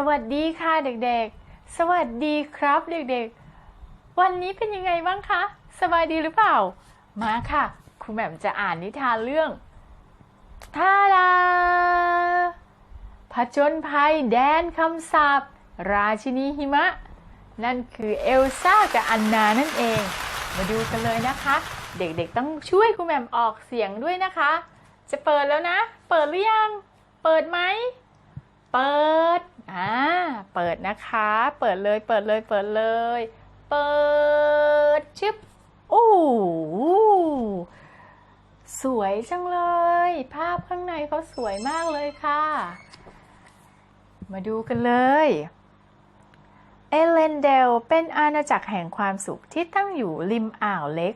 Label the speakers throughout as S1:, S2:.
S1: สวัสดีค่ะเด็กๆ สวัสดีครับเด็กๆ วันนี้เป็นยังไงบ้างคะ สบายดีหรือเปล่า มาค่ะ ครูแหม่มจะอ่านนิทานเรื่องท่าดาผจญภัยแดนคำสาปราชินีหิมะ นั่นคือเอลซ่ากับอันนานั่นเอง มาดูกันเลยนะคะ เด็กๆต้องช่วยครูแหม่มออกเสียงด้วยนะคะ จะเปิดแล้วนะ เปิดหรือยัง เปิดไหม เปิด อ่า เปิดนะคะ เปิดเลย เปิดเลย เปิดเลย เปิดชึบโอ้สวยจังเลย ภาพข้างในเขาสวยมากเลยค่ะ มาดูกันเลยเอเลนเดลเป็นอาณาจักรแห่งความสุขที่ตั้งอยู่ริมอ่าวเล็ก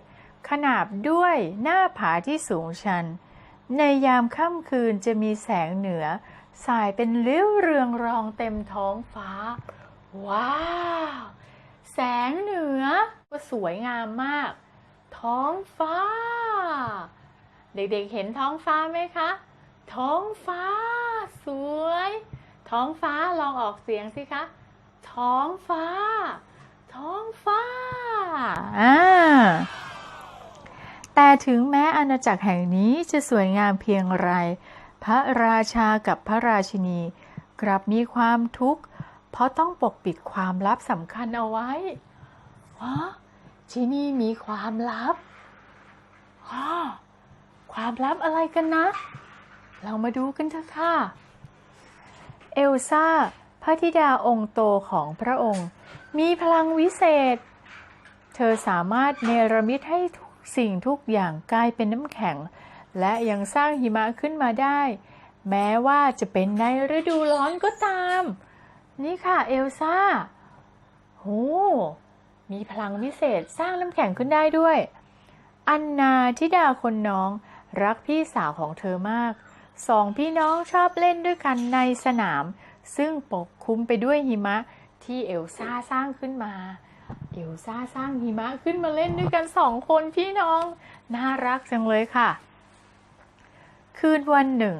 S1: ขนาบด้วยหน้าผาที่สูงชัน ในยามค่ำคืนจะมีแสงเหนือ สายเป็นเลี้ยวเรืองรองเต็มท้องฟ้า ว้าว แสงเหนือก็สวยงามมาก ท้องฟ้า เด็กๆเห็นท้องฟ้าไหมคะ ท้องฟ้า สวย ท้องฟ้าลองออกเสียงสิคะ ท้องฟ้า ท้องฟ้าอ่าแต่ถึงแม้อาณาจักรแห่งนี้จะสวยงามเพียงไร พระราชากับพระราชินี กลับมีความทุกข์ เพราะต้องปกปิดความลับสำคัญเอาไว้ฮะที่นี่มีความลับฮะความลับอะไรกันนะ เรามาดูกันเถอะค่ะ เอลซ่า พระธิดาองค์โตของพระองค์ มีพลังวิเศษ เธอสามารถเนรมิตให้ทุกสิ่งทุกอย่างกลายเป็นน้ำแข็ง และยังสร้างหิมะขึ้นมาได้ แม้ว่าจะเป็นในฤดูร้อนก็ตาม นี่ค่ะเอลซ่าโหมีพลังวิเศษสร้างน้ำแข็งขึ้นได้ด้วย อันนาธิดาคนน้องรักพี่สาวของเธอมาก สองพี่น้องชอบเล่นด้วยกันในสนาม ซึ่งปกคลุมไปด้วยหิมะที่เอลซ่าสร้างขึ้นมา เอลซ่าสร้างหิมะขึ้นมาเล่นด้วยกันสองคนพี่น้อง น่ารักจังเลยค่ะ คืนวันหนึ่ง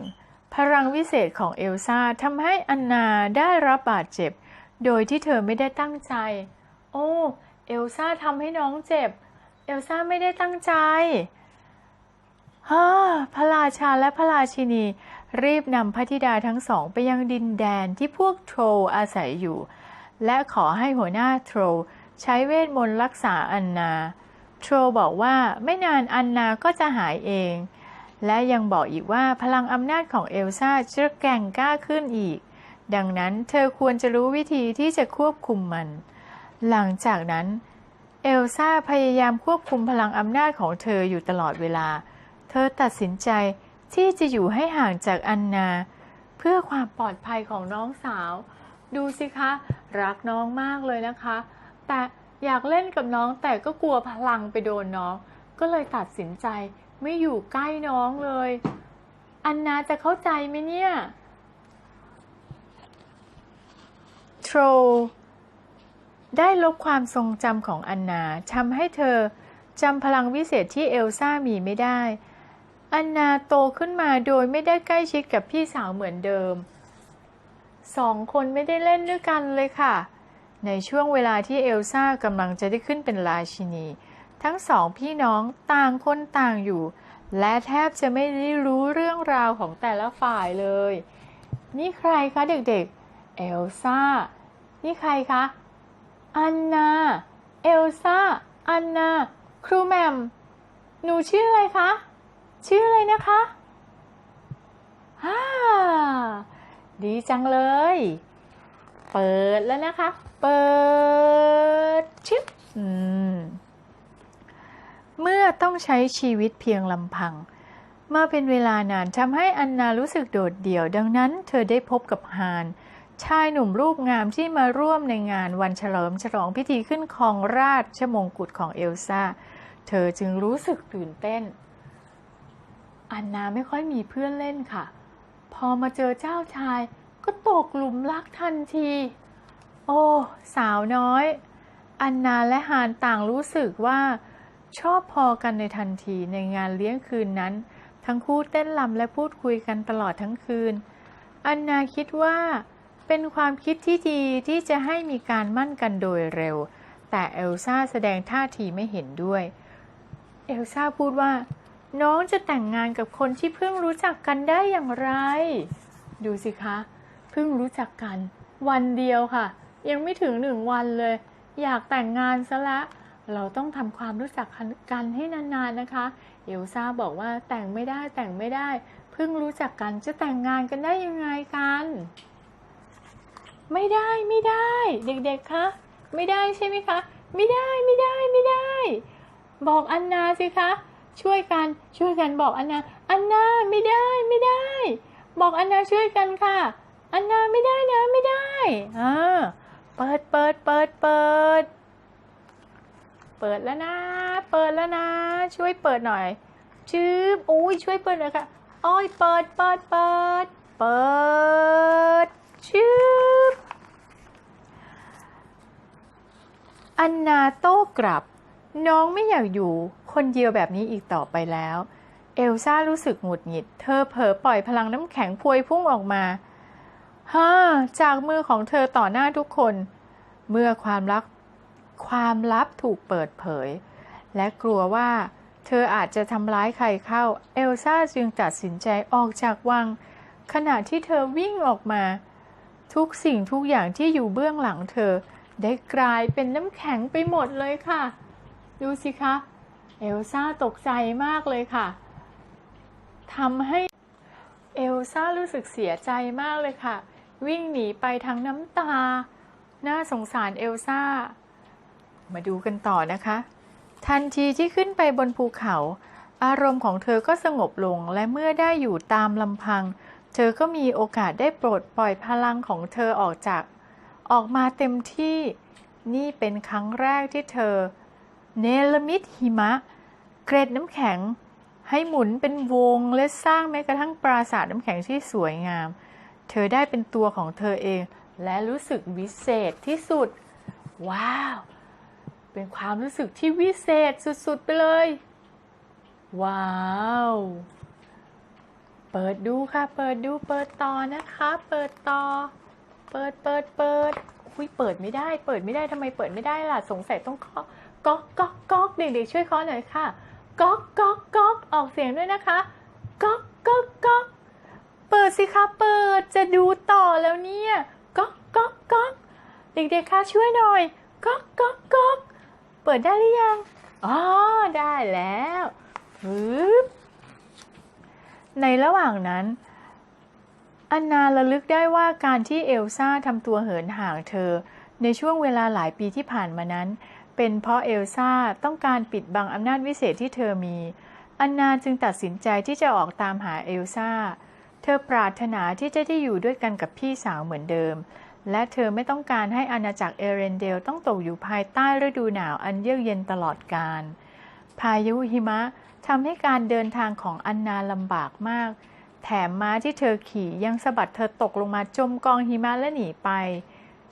S1: พลังวิเศษของเอลซ่าทำให้อันนาได้รับบาดเจ็บ โดยที่เธอไม่ได้ตั้งใจ โอ้เอลซ่าทำให้น้องเจ็บ เอลซ่าไม่ได้ตั้งใจฮ่าพระราชาและพระราชินี รีบนำพระธิดาทั้งสองไปยังดินแดนที่พวกโทรอาศัยอยู่ และขอให้หัวหน้าโทรใช้เวทมนต์รักษาอันนา โทรบอกว่าไม่นานอันนาก็จะหายเอง และยังบอกอีกว่าพลังอำนาจของเอลซ่าจะแกร่งกล้าขึ้นอีก ดังนั้นเธอควรจะรู้วิธีที่จะควบคุมมัน หลังจากนั้น เอลซ่าพยายามควบคุมพลังอำนาจของเธออยู่ตลอดเวลา เธอตัดสินใจที่จะอยู่ให้ห่างจากอันนา เพื่อความปลอดภัยของน้องสาว ดูสิคะ รักน้องมากเลยนะคะ แต่อยากเล่นกับน้องแต่ก็กลัวพลังไปโดนน้อง ก็เลยตัดสินใจ ไม่อยู่ใกล้น้องเลย อันนาจะเข้าใจไหมเนี่ยโทรได้ลบความทรงจำของอันนาทำให้เธอจำพลังวิเศษที่เอลซ่ามีไม่ได้ อันนาโตขึ้นมาโดยไม่ได้ใกล้ชิดกับพี่สาวเหมือนเดิม สองคนไม่ได้เล่นด้วยกันเลยค่ะ ในช่วงเวลาที่เอลซ่ากำลังจะได้ขึ้นเป็นราชินี ทั้งสองพี่น้องต่างคนต่างอยู่ และแทบจะไม่ได้รู้เรื่องราวของแต่ละฝ่ายเลย นี่ใครคะเด็กๆ เอลซ่า นี่ใครคะ อันนา เอลซ่า อันนา ครูแหมม หนูชื่ออะไรคะ ชื่ออะไรนะคะฮ่าดีจังเลย เปิดแล้วนะคะ เปิด ชึบ มื่อต้องใช้ชีวิตเพียงลำพังมื่อเป็นเวลานานทำให้อันนารู้สึกโดดเดี่ยว ดังนั้นเธอได้พบกับฮานชายหนุ่มรูปงามที่มาร่วมในงานวันเฉลิมฉลองพิธีขึ้นครองราชมงกุฎของเอลซ่า เธอจึงรู้สึกตื่นเต้น อันนาไม่ค่อยมีเพื่อนเล่นค่ะ พอมาเจอเจ้าชายก็ตกหลุมรักทันที โอ้ สาวน้อย อันนาและฮานต่างรู้สึกว่า ชอบพอกันในทันทีในงานเลี้ยงคืนนั้น ทั้งคู่เต้นรำและพูดคุยกันตลอดทั้งคืน อันนาคิดว่า เป็นความคิดที่ดีที่จะให้มีการมั่นกันโดยเร็ว แต่เอลซ่าแสดงท่าทีไม่เห็นด้วย เอลซ่าพูดว่า น้องจะแต่งงานกับคนที่เพิ่งรู้จักกันได้อย่างไร ดูสิคะ เพิ่งรู้จักกัน วันเดียวค่ะ ยังไม่ถึงหนึ่งวันเลย อยากแต่งงานซะละ เราต้องทำความรู้จักกันให้นานๆนะคะเอลซ่าบอกว่าแต่งไม่ได้แต่งไม่ได้ เพิ่งรู้จักกันจะแต่งงานกันได้ยังไงกัน ไม่ได้ไม่ได้ เด็กๆคะไม่ได้ใช่ไหมคะ ไม่ได้ไม่ได้ไม่ได้ บอกอันนาสิคะช่วยกันช่วยกันบอกอันนาอันนาไม่ได้ไม่ได้ บอกอันนาช่วยกันค่ะ อันนาไม่ได้นะไม่ได้อ่าเปิดเปิดเปิดเปิด เปิดแล้วนะ เปิดแล้วนะ ช่วยเปิดหน่อย ชืบอุ้ยช่วยเปิดหน่อยค่ะอ้อยเปิดเปิดเปิด เปิด ชืบอันนาโต้กลับ น้องไม่อยากอยู่คนเดียวแบบนี้อีกต่อไปแล้ว เอลซ่ารู้สึกหงุดหงิด เธอเผลอปล่อยพลังน้ำแข็งพวยพุ่งออกมาฮ่าจากมือของเธอต่อหน้าทุกคน เมื่อความลับ ความลับถูกเปิดเผย และกลัวว่าเธออาจจะทำร้ายใครเข้า เอลซ่าจึงตัดสินใจออกจากวัง ขณะที่เธอวิ่งออกมา ทุกสิ่งทุกอย่างที่อยู่เบื้องหลังเธอ ได้กลายเป็นน้ำแข็งไปหมดเลยค่ะ ดูสิคะ เอลซ่าตกใจมากเลยค่ะทำให้เอลซ่ารู้สึกเสียใจมากเลยค่ะ วิ่งหนีไปทั้งน้ำตา น่าสงสารเอลซ่า มาดูกันต่อนะคะ ทันทีที่ขึ้นไปบนภูเขา อารมณ์ของเธอก็สงบลงและเมื่อได้อยู่ตามลำพัง เธอก็มีโอกาสได้ปลดปล่อยพลังของเธอออกจาก ออกมาเต็มที่ นี่เป็นครั้งแรกที่เธอ เนลมิตหิมะ เกร็ดน้ำแข็ง ให้หมุนเป็นวงและสร้างแม้กระทั่งปราสาทน้ำแข็งที่สวยงาม เธอได้เป็นตัวของเธอเอง และรู้สึกวิเศษที่สุด ว้าว เป็นความรู้สึกที่วิเศษสุดๆไปเลย ว้าว เปิดดูค่ะ เปิดดูเปิดต่อนะคะ เปิดต่อ เปิดเปิดเปิดอุ้ยเปิดไม่ได้ เปิดไม่ได้ทำไมเปิดไม่ได้ล่ะ สงสัยต้องเคาะก๊อกก๊อกก๊อกเด็กๆช่วยเคาะหน่อยค่ะก๊อกก๊อกก๊อกออกเสียงด้วยนะคะก๊อกก๊อกก๊อกเปิดสิคะเปิดจะดูต่อแล้วเนี่ยก๊อกก๊อกก๊อกเด็กๆคะช่วยหน่อยก๊อกก๊อกก๊อก เปิดได้หรือยัง อ๋อ ได้แล้วปึ๊บในระหว่างนั้นอันนาระลึกได้ว่าการที่เอลซ่าทำตัวเหินห่างเธอ ในช่วงเวลาหลายปีที่ผ่านมานั้น เป็นเพราะเอลซ่าต้องการปิดบังอำนาจวิเศษที่เธอมี อันนาจึงตัดสินใจที่จะออกตามหาเอลซ่า เธอปรารถนาที่จะได้อยู่ด้วยกันกับพี่สาวเหมือนเดิม และเธอไม่ต้องการให้อาณาจักรเอเรนเดลต้องตกอยู่ภายใต้ฤดูหนาวอันเยือกเย็นตลอดกาล พายุหิมะทำให้การเดินทางของอันนาลำบากมาก แถมม้าที่เธอขี่ยังสะบัดเธอตกลงมาจมกองหิมะและหนีไป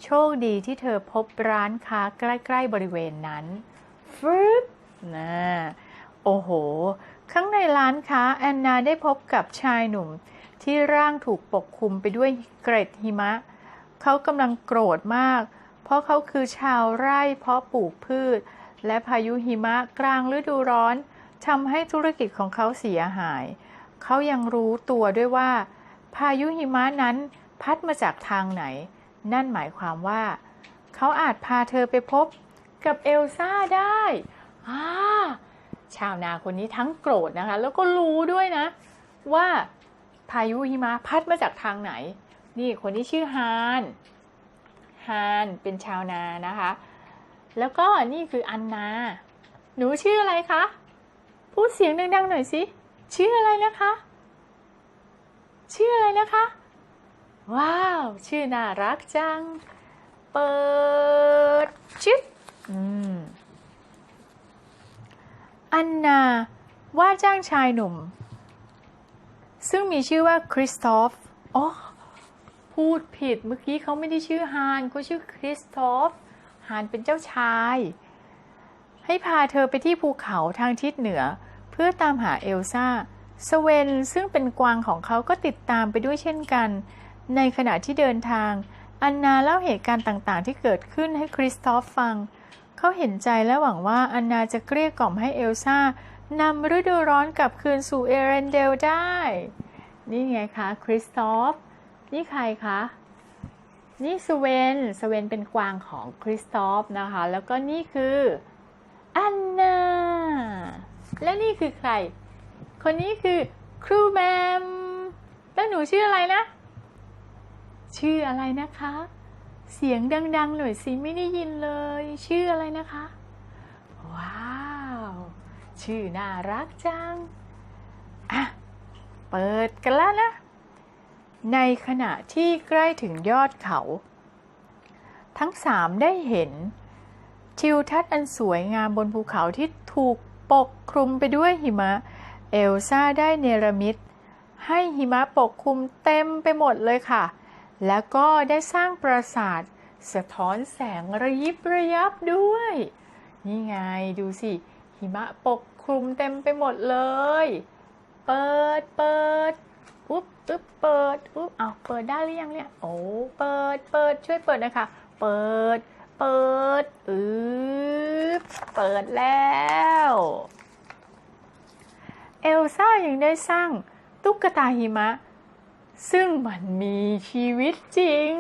S1: โชคดีที่เธอพบร้านค้าใกล้ๆบริเวณนั้นฟึบนะโอ้โห ข้างในร้านค้าแอนนาได้พบกับชายหนุ่มที่ร่างถูกปกคลุมไปด้วยเกร็ดหิมะ เขากำลังโกรธมาก เพราะเขาคือชาวไร่เพาะปลูกพืช และพายุหิมะกลางฤดูร้อนทำให้ธุรกิจของเขาเสียหาย เขายังรู้ตัวด้วยว่า พายุหิมะนั้นพัดมาจากทางไหน นั่นหมายความว่า เขาอาจพาเธอไปพบกับเอลซ่าได้อ่าชาวนาคนนี้ทั้งโกรธนะคะ แล้วก็รู้ด้วยนะ ว่าพายุหิมะพัดมาจากทางไหน นี่คนที่ชื่อฮานฮานเป็นชาวนานะคะ แล้วก็นี่คืออันนา หนูชื่ออะไรคะพูดเสียงดังๆหน่อยสิชื่ออะไรนะคะ ชื่ออะไรนะคะ ว้าว ชื่อน่ารักจัง เปิดชิดอืมอันนาว่าจ้างชายหนุ่ม ซึ่งมีชื่อว่าคริสตอฟอ๋อ พูดผิดเมื่อกี้เขาไม่ได้ชื่อฮานเขาชื่อคริสโตฟฮานเป็นเจ้าชาย ให้พาเธอไปที่ภูเขาทางทิศเหนือ เพื่อตามหาเอลซ่าสเวนซึ่งเป็นกวางของเขาก็ติดตามไปด้วยเช่นกัน ในขณะที่เดินทาง อันนาเล่าเหตุการณ์ต่างๆ ที่เกิดขึ้นให้คริสตอฟฟัง เขาเห็นใจและหวังว่าอันนาจะเกลี้ยกล่อมให้เอลซ่านำฤดูร้อนกลับคืนสู่เอเรนเดลได้ นี่ไงคะคริสตอฟ นี่ใครคะนี่สเวนสเวนเป็นกวางของคริสตอฟนะคะ แล้วก็นี่คืออันนาและนี่คือใคร คนนี้คือครูแมมแล้วหนูชื่ออะไรนะ ชื่ออะไรนะคะ เสียงดัง ๆ หน่อยสิไม่ได้ยินเลย ชื่ออะไรนะคะ ว้าว ชื่อน่ารักจัง อะ เปิดกันแล้วนะ ในขณะที่ใกล้ถึงยอดเขา ทั้งสามได้เห็น ทิวทัศน์อันสวยงามบนภูเขาที่ถูกปกคลุมไปด้วยหิมะ เอลซ่าได้เนรมิต ให้หิมะปกคลุมเต็มไปหมดเลยค่ะ แล้วก็ได้สร้างปราสาทสะท้อนแสงระยิบระยับด้วย นี่ไงดูสิ หิมะปกคลุมเต็มไปหมดเลย เปิดเปิด อุ๊บอุ๊บเปิดอุ๊บเอาเปิดได้หรือยังเนี่ยโอ้เปิดเปิดช่วยเปิดนะคะเปิด เปิดอืบเปิดแล้วเอลซ่ายังได้สร้างตุ๊กตาหิมะ ซึ่งมันมีชีวิตจริง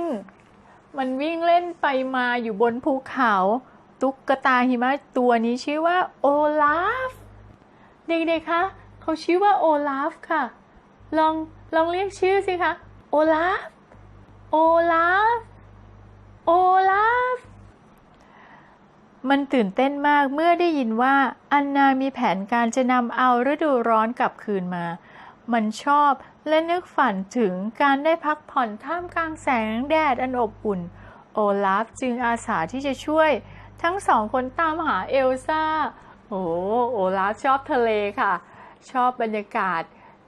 S1: มันวิ่งเล่นไปมาอยู่บนภูเขา ตุ๊กตาหิมะตัวนี้ชื่อว่าโอลาฟ เด็กๆคะเขาชื่อว่าโอลาฟค่ะ ลอง ลองเรียกชื่อสิคะ โอลาฟ โอลาฟ โอลาฟ มันตื่นเต้นมากเมื่อได้ยินว่า อันนามีแผนการจะนำเอาฤดูร้อนกลับคืนมา มันชอบและนึกฝันถึงการได้พักผ่อนท่ามกลางแสงแดดอันอบอุ่น โอลาฟจึงอาสาที่จะช่วย ทั้งสองคนตามหาเอลซ่า โอ้โอลาฟชอบทะเลค่ะ ชอบบรรยากาศ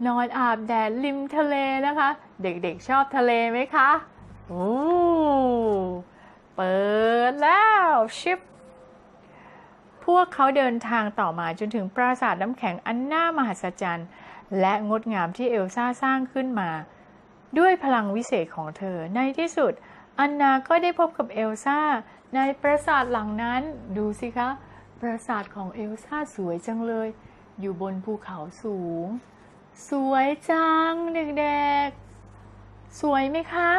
S1: นอนอาบแดดริมทะเลนะคะ เด็กๆชอบทะเลไหมคะโอ้เปิดแล้วชิปพวกเขาเดินทางต่อมาจนถึงปราสาทน้ำแข็งอันน่ามหัศจรรย์ และงดงามที่เอลซ่าสร้างขึ้นมา ด้วยพลังวิเศษของเธอในที่สุด อันนาก็ได้พบกับเอลซ่า ในปราสาทหลังนั้นดูสิคะ ปราสาทของเอลซ่าสวยจังเลย อยู่บนภูเขาสูง สวยจังเด็กๆ สวยไหมคะ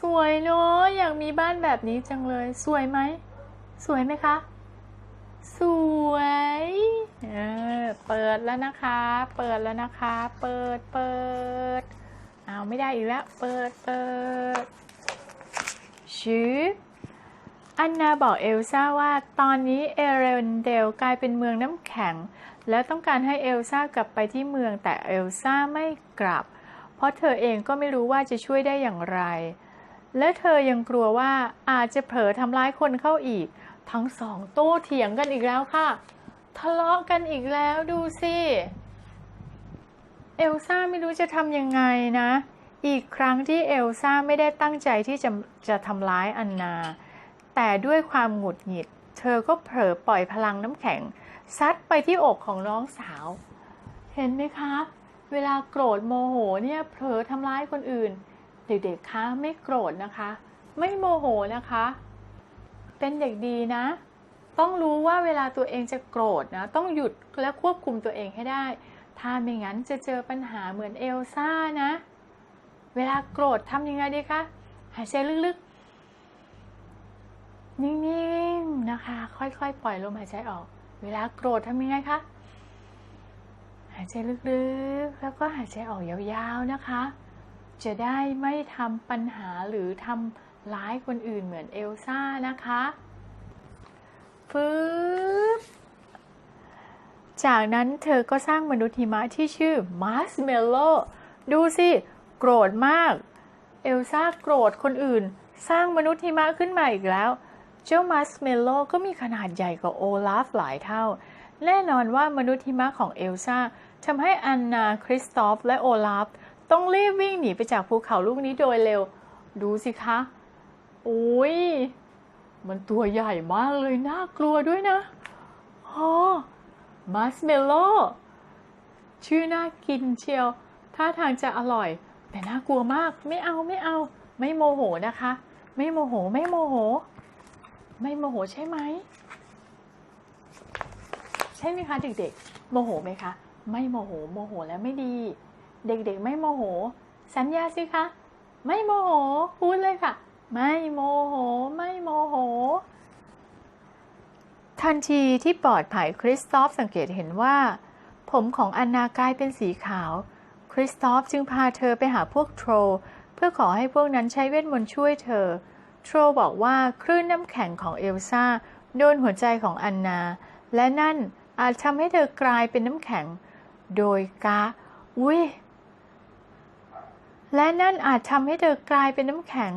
S1: สวยเนอะอยากมีบ้านแบบนี้จังเลย สวยไหม สวยไหมคะ สวยเออเปิดแล้วนะคะ เปิดแล้วนะคะ เปิดเปิดเอาไม่ได้อีกแล้ว เปิดเปิดชืบอันนาบอกเอลซ่าว่าตอนนี้เอเรนเดลกลายเป็นเมืองน้ำแข็ง แล้วต้องการให้เอลซ่ากลับไปที่เมืองแต่เอลซ่าไม่กลับ เพราะเธอเองก็ไม่รู้ว่าจะช่วยได้อย่างไร และเธอยังกลัวว่าอาจจะเผลอทำร้ายคนเข้าอีก ทั้งสองโต้เถียงกันอีกแล้วค่ะ ทะเลาะกันอีกแล้วดูสิเอลซ่าไม่รู้จะทำยังไงนะ อีกครั้งที่เอลซ่าไม่ได้ตั้งใจที่จะจะทำร้ายอันนา แต่ด้วยความหงุดหงิด เธอก็เผลอปล่อยพลังน้ำแข็ง ซัดไปที่อกของน้องสาว เห็นไหมคะ เวลาโกรธโมโหเนี่ยเผลอทำร้ายคนอื่น เด็กๆคะไม่โกรธนะคะ ไม่โมโหนะคะ เป็นเด็กดีนะ ต้องรู้ว่าเวลาตัวเองจะโกรธนะ ต้องหยุดและควบคุมตัวเองให้ได้ ถ้าไม่งั้นจะเจอปัญหาเหมือนเอลซ่านะ เวลาโกรธทำยังไงดีคะหายใจลึกๆ นิ่งๆ นะคะ ค่อยๆ ปล่อยลมหายใจออก เวลาโกรธทำยังไงคะ หายใจลึกๆ แล้วก็หายใจออกยาวๆนะคะ จะได้ไม่ทำปัญหาหรือทำร้ายคนอื่นเหมือนเอลซ่านะคะฟืบจากนั้นเธอก็สร้างมนุษย์หิมะที่ชื่อมาร์สเมลโลดูสิ โกรธมาก เอลซ่าโกรธคนอื่น สร้างมนุษย์หิมะขึ้นมาอีกแล้ว เจ้ามาร์สเมลโลก็มีขนาดใหญ่กว่าโอลาฟหลายเท่า แน่นอนว่ามนุษย์หิมะของเอลซ่าทำให้อันนา คริสตอฟ และโอลาฟ ต้องรีบวิ่งหนีไปจากภูเขาลูกนี้โดยเร็ว ดูสิคะโอ้ย มันตัวใหญ่มากเลย น่ากลัวด้วยนะฮอมัสเมลโล่ชื่อน่ากินเชียว ท่าทางจะอร่อย แต่น่ากลัวมาก ไม่เอาไม่เอา ไม่โมโหนะคะ ไม่โมโห ไม่โมโห ไม่โมโหใช่ไหม ใช่ไหมคะ เด็กๆ โมโหไหมคะ ไม่โมโห โมโหแล้วไม่ดี เด็กๆ ไม่โมโห สัญญาสิคะ ไม่โมโห พูดเลยค่ะ ไม่โมโห ไม่โมโห ทันทีที่ปลอดภัยคริสตอฟสังเกตเห็นว่า ผมของอันนากลายเป็นสีขาว คริสตอฟจึงพาเธอไปหาพวกโทร เพื่อขอให้พวกนั้นใช้เวทมนต์ช่วยเธอ โทรบอกว่าคลื่นน้ำแข็งของเอลซ่าโดนหัวใจของอันนา และนั่นอาจทำให้เธอกลายเป็นน้ำแข็ง โดยกาอุ้ยและนั่นอาจทำให้เธอกลายเป็นน้ำแข็ง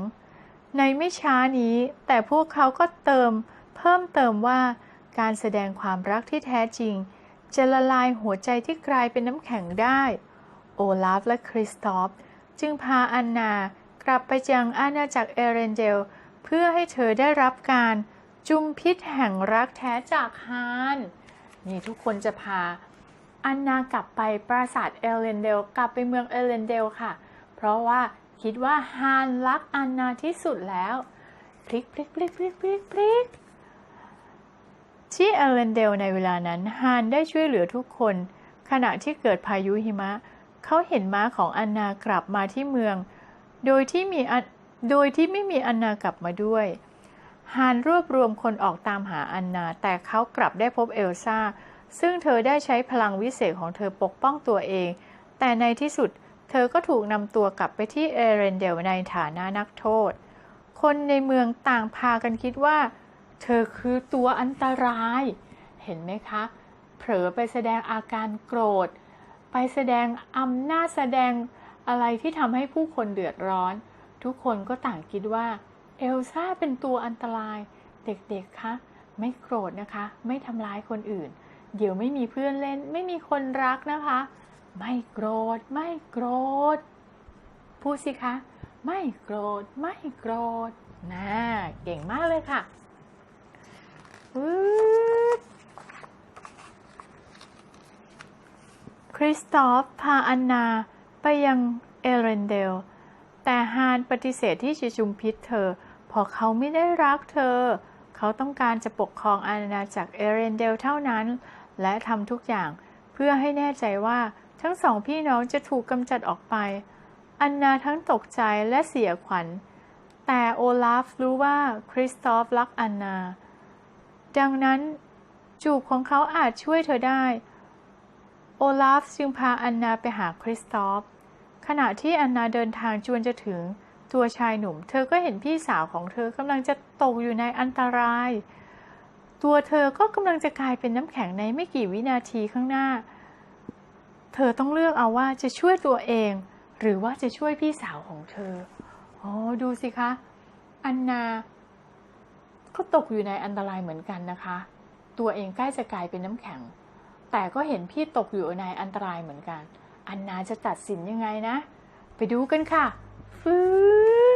S1: ในไม่ช้านี้ แต่พวกเขาก็เติม เพิ่มเติมว่าการแสดงความรักที่แท้จริง จะละลายหัวใจที่กลายเป็นน้ำแข็งได้ โอลาฟและคริสตอฟจึงพาอันนา กลับไปยังอาณาจักรเอเรนเดล เพื่อให้เธอได้รับการจุมพิษแห่งรักแท้จากฮานนี่ทุกคนจะพาอันนากลับไปปราสาทเอเรนเดล กลับไปเมืองเอเรนเดลค่ะ เพราะว่าคิดว่าฮานรักอันนาที่สุดแล้วพลิกพลิกพลิกพลิกพลิกพลิกที่เอเรนเดลในเวลานั้นฮานได้ช่วยเหลือทุกคน ขณะที่เกิดพายุหิมะ เขาเห็นม้าของอันนากลับมาที่เมือง โดยที่มีโดยที่ไม่มีอันนากลับมาด้วยฮานรวบรวมคนออกตามหาอันนา แต่เขากลับได้พบเอลซ่า ซึ่งเธอได้ใช้พลังวิเศษของเธอปกป้องตัวเอง แต่ในที่สุดเธอก็ถูกนำตัวกลับไปที่เอเรนเดลในฐานะนักโทษ คนในเมืองต่างพากันคิดว่า เธอคือตัวอันตราย เห็นไหมคะ เผลอไปแสดงอาการโกรธ ไปแสดงอำนาจแสดง อะไรที่ทำให้ผู้คนเดือดร้อน ทุกคนก็ต่างคิดว่า เอลซ่าเป็นตัวอันตราย เด็กๆคะไม่โกรธนะคะ ไม่ทำร้ายคนอื่น เดี๋ยวไม่มีเพื่อนเล่น ไม่มีคนรักนะคะ ไม่โกรธ ไม่โกรธ พูดสิคะ ไม่โกรธ ไม่โกรธน่าเก่งมากเลยค่ะคริสตอฟ พาอันนา ไปยังเอเรนเดล แต่ฮานปฏิเสธที่จะจุมพิษเธอเพราะเขาไม่ได้รักเธอ เขาต้องการจะปกครองอาณาจักรเอเรนเดลเท่านั้น และทำทุกอย่างเพื่อให้แน่ใจว่าทั้งสองพี่น้องจะถูกกำจัดออกไป อันนาทั้งตกใจและเสียขวัญ แต่โอลาฟรู้ว่าคริสตอฟรักอันนา ดังนั้นจูบของเขาอาจช่วยเธอได้ โอลาฟจึงพาอันนาไปหาคริสตอฟ ขณะที่อันนาเดินทางจวนจะถึงตัวชายหนุ่ม เธอก็เห็นพี่สาวของเธอกำลังจะตกอยู่ในอันตราย ตัวเธอก็กำลังจะกลายเป็นน้ำแข็งในไม่กี่วินาทีข้างหน้า เธอต้องเลือกเอาว่าจะช่วยตัวเอง หรือว่าจะช่วยพี่สาวของเธออ๋อดูสิคะ อันนาก็ตกอยู่ในอันตรายเหมือนกันนะคะ ตัวเองใกล้จะกลายเป็นน้ำแข็ง แต่ก็เห็นพี่ตกอยู่ในอันตรายเหมือนกัน อันนาจะตัดสินยังไงนะ ไปดูกันค่ะฟื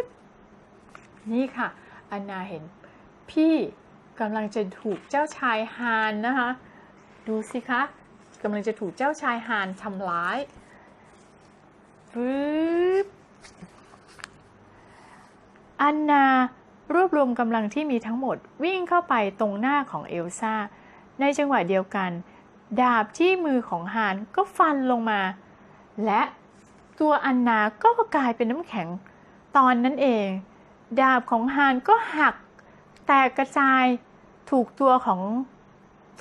S1: บนี่ค่ะ อันนาเห็น พี่กำลังจะถูกเจ้าชายฮานนะคะ ดูสิคะกำลังจะถูกเจ้าชายฮานทำร้ายฟืบอันนารวบรวมกำลังที่มีทั้งหมดวิ่งเข้าไปตรงหน้าของเอลซ่า ในจังหวะเดียวกัน ดาบที่มือของฮานก็ฟันลงมา และตัวอันนาก็กลายเป็นน้ำแข็งตอนนั้นเอง ดาบของฮานก็หัก แตกกระจายถูกตัวของ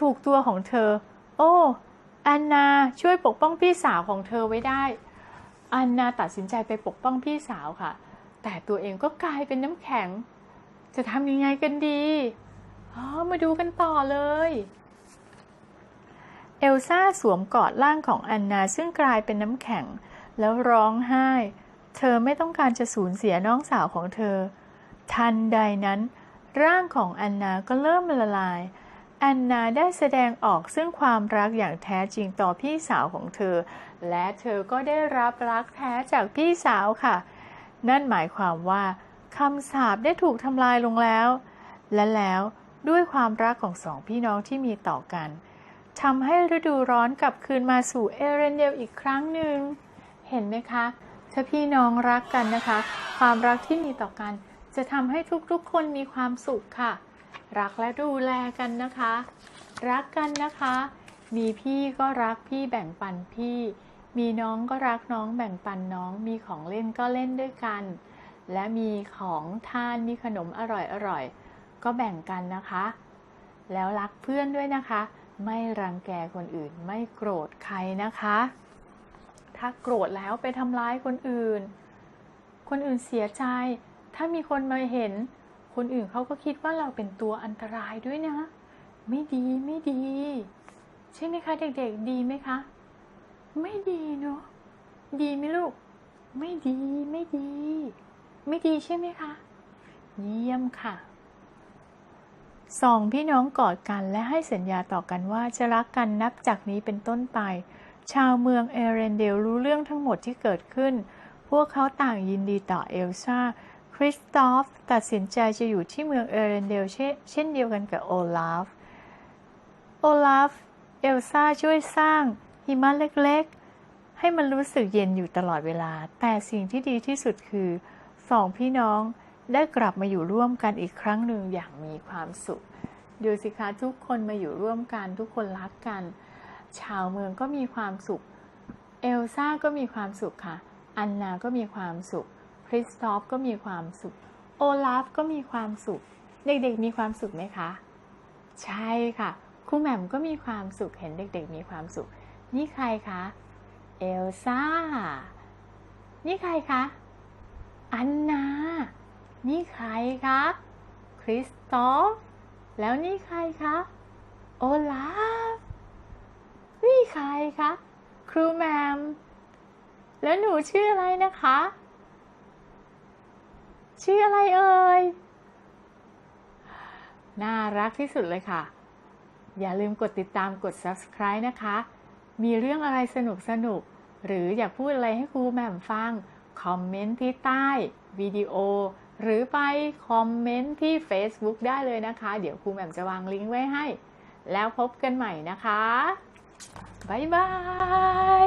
S1: ถูกตัวของเธอ โอ้อันนาช่วยปกป้องพี่สาวของเธอไว้ได้ อันนาตัดสินใจไปปกป้องพี่สาวค่ะ แต่ตัวเองก็กลายเป็นน้ำแข็ง จะทำยังไงกันดีอ๋อมาดูกันต่อเลย เอลซ่าสวมกอดร่างของอันนาซึ่งกลายเป็นน้ำแข็ง แล้วร้องไห้ เธอไม่ต้องการจะสูญเสียน้องสาวของเธอ ทันใดนั้น ร่างของอันนาก็เริ่มละลาย อันนาได้แสดงออกซึ่งความรักอย่างแท้จริงต่อพี่สาวของเธอ และเธอก็ได้รับรักแท้จากพี่สาวค่ะ นั่นหมายความว่าคำสาปได้ถูกทำลายลงแล้ว และแล้วด้วยความรักของสองพี่น้องที่มีต่อกัน ทำให้ฤดูร้อนกลับคืนมาสู่เอเรนเดลอีกครั้งหนึ่ง เห็นไหมคะ ถ้าพี่น้องรักกันนะคะ ความรักที่มีต่อกัน จะทำให้ทุกๆคนมีความสุขค่ะ รักและดูแลกันนะคะ รักกันนะคะ มีพี่ก็รักพี่แบ่งปันพี่ มีน้องก็รักน้องแบ่งปันน้อง มีของเล่นก็เล่นด้วยกัน และมีของทานมีขนมอร่อยๆก็แบ่งกันนะคะ แล้วรักเพื่อนด้วยนะคะ ไม่รังแกคนอื่น ไม่โกรธใครนะคะ ถ้าโกรธแล้วไปทำร้ายคนอื่น คนอื่นเสียใจ ถ้ามีคนมาเห็น คนอื่นเขาก็คิดว่าเราเป็นตัวอันตรายด้วยนะ ไม่ดีไม่ดี ใช่ไหมคะ เด็กๆ ดีไหมคะ ไม่ดีเนาะ ดีไหมลูก ไม่ดีไม่ดี ไม่ดีใช่ไหมคะ เยี่ยมค่ะ สองพี่น้องกอดกันและให้สัญญาต่อกันว่าจะรักกันนับจากนี้เป็นต้นไป ชาวเมืองเอเรนเดลรู้เรื่องทั้งหมดที่เกิดขึ้น พวกเขาต่างยินดีต่อเอลซ่า คริสตอฟตัดสินใจจะอยู่ที่เมืองเอเรนเดลเช่นเดียวกันกับโอลาฟ โอลาฟ เอลซ่าช่วยสร้างหิมะเล็กๆ ให้มันรู้สึกเย็นอยู่ตลอดเวลา แต่สิ่งที่ดีที่สุดคือสองพี่น้อง ได้กลับมาอยู่ร่วมกันอีกครั้งหนึ่งอย่างมีความสุข ดูสิคะทุกคนมาอยู่ร่วมกันทุกคนรักกัน ชาวเมืองก็มีความสุข เอลซ่าก็มีความสุขค่ะ อันนาก็มีความสุข คริสตอฟก็มีความสุข โอลาฟก็มีความสุข เด็กๆมีความสุขไหมคะ ใช่ค่ะครูแหม่มก็มีความสุขเห็นเด็ก ๆ มีความสุข นี่ใครคะ เอลซ่า นี่ใครคะ อัน นี่ใครคะ คริสตอฟ แล้วนี่ใครคะ โอลาฟ นี่ใครคะ ครูแหมม แล้วหนูชื่ออะไรนะคะ ชื่ออะไรเอ่ย น่ารักที่สุดเลยค่ะ อย่าลืมกดติดตามกด subscribe นะคะ มีเรื่องอะไรสนุกสนุก หรืออยากพูดอะไรให้ครูแหม่มฟัง คอมเมนต์ที่ใต้วิดีโอ หรือไปคอมเมนต์ที่ Facebook ได้เลยนะคะ เดี๋ยวครูแหม่มจะวางลิงก์ไว้ให้ แล้วพบกันใหม่นะคะ บ๊ายบาย